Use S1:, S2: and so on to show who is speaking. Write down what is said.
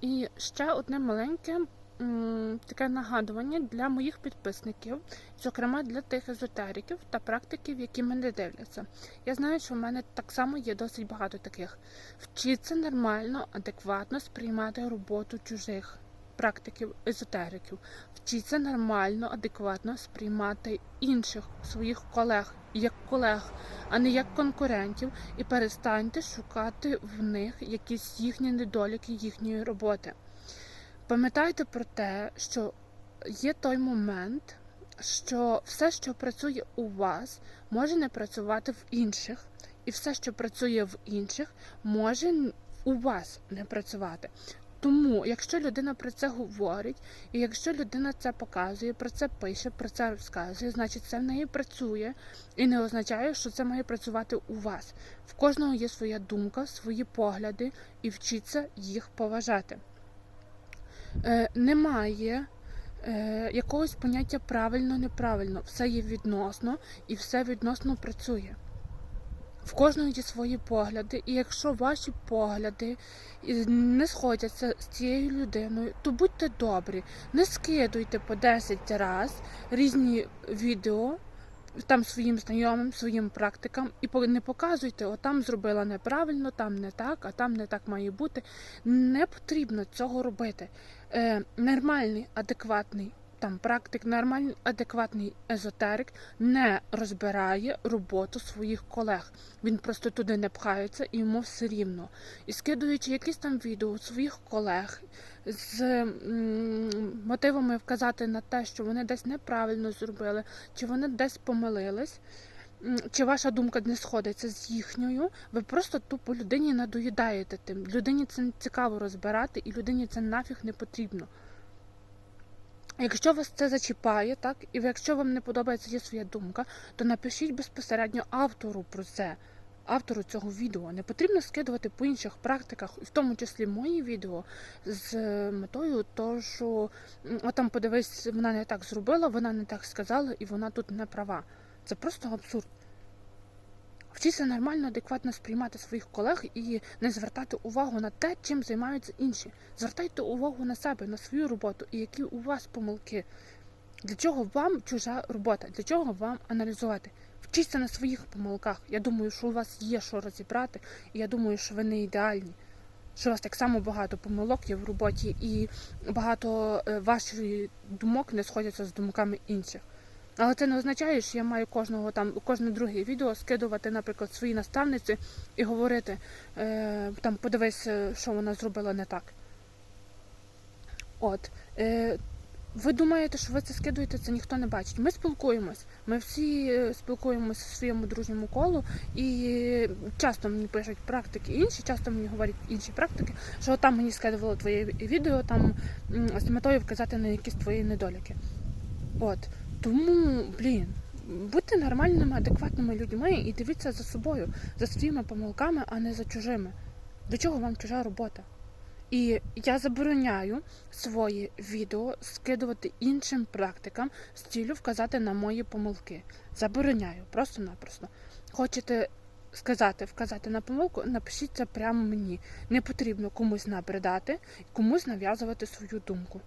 S1: І ще одне маленьке таке нагадування для моїх підписників, зокрема для тих езотериків та практиків, які мене дивляться. Я знаю, що в мене так само є досить багато таких. Вчіться нормально, адекватно сприймати роботу чужих практиків, езотериків. Вчіться нормально, адекватно сприймати інших своїх колег як колег, а не як конкурентів, і перестаньте шукати в них якісь їхні недоліки їхньої роботи. Пам'ятайте про те, що є той момент, що все, що працює у вас, може не працювати в інших, і все, що працює в інших, може у вас не працювати. Тому, якщо людина про це говорить, і якщо людина це показує, про це пише, про це розказує, значить це в неї працює і не означає, що це має працювати у вас. В кожного є своя думка, свої погляди, і вчіться їх поважати. Е, немає е, якогось поняття правильно-неправильно. Все є відносно і все відносно працює. В кожного є свої погляди, і якщо ваші погляди не сходяться з цією людиною, то будьте добрі, не скидуйте по 10 разів різні відео там своїм знайомим, своїм практикам, і не показуйте, о, там зробила неправильно, там не так, а там не так має бути. Не потрібно цього робити. Е, нормальний, адекватний там практик, нормальний, адекватний езотерик не розбирає роботу своїх колег. Він просто туди не пхається і йому все рівно. І скидуючи якісь там відео своїх колег з мотивами вказати на те, що вони десь неправильно зробили, чи вони десь помилились. Чи ваша думка не сходиться з їхньою, ви просто тупо людині надоїдаєте тим. Людині це не цікаво розбирати, і людині це нафіг не потрібно. Якщо вас це зачіпає, так, і якщо вам не подобається є своя думка, то напишіть безпосередньо автору про це, автору цього відео. Не потрібно скидувати по інших практиках, в тому числі мої відео, з метою того, що а там подивись, вона не так зробила, вона не так сказала, і вона тут не права. Це просто абсурд. Вчіться нормально, адекватно сприймати своїх колег і не звертати увагу на те, чим займаються інші. Звертайте увагу на себе, на свою роботу і які у вас помилки. Для чого вам чужа робота? Для чого вам аналізувати? Вчіться на своїх помилках. Я думаю, що у вас є що розібрати, і я думаю, що ви не ідеальні. Що у вас так само багато помилок є в роботі, і багато е, ваших думок не сходяться з думками інших. Але це не означає, що я маю кожного там кожне друге відео скидувати, наприклад, своїй наставниці і говорити е, там, подивись, е, що вона зробила не так. От. Е, ви думаєте, що ви це скидуєте, це ніхто не бачить. Ми спілкуємось. Ми всі е, спілкуємося в своєму дружньому колу, і часто мені пишуть практики інші, часто мені говорять інші практики, що там мені скидувало твоє відео там з метою вказати на якісь твої недоліки. От. Тому, блін, будьте нормальними, адекватними людьми і дивіться за собою, за своїми помилками, а не за чужими. До чого вам чужа робота? І я забороняю свої відео скидувати іншим практикам з ціллю вказати на мої помилки. Забороняю, просто-напросто. Хочете сказати, вказати на помилку, напишіть це прямо мені. Не потрібно комусь набридати, комусь нав'язувати свою думку.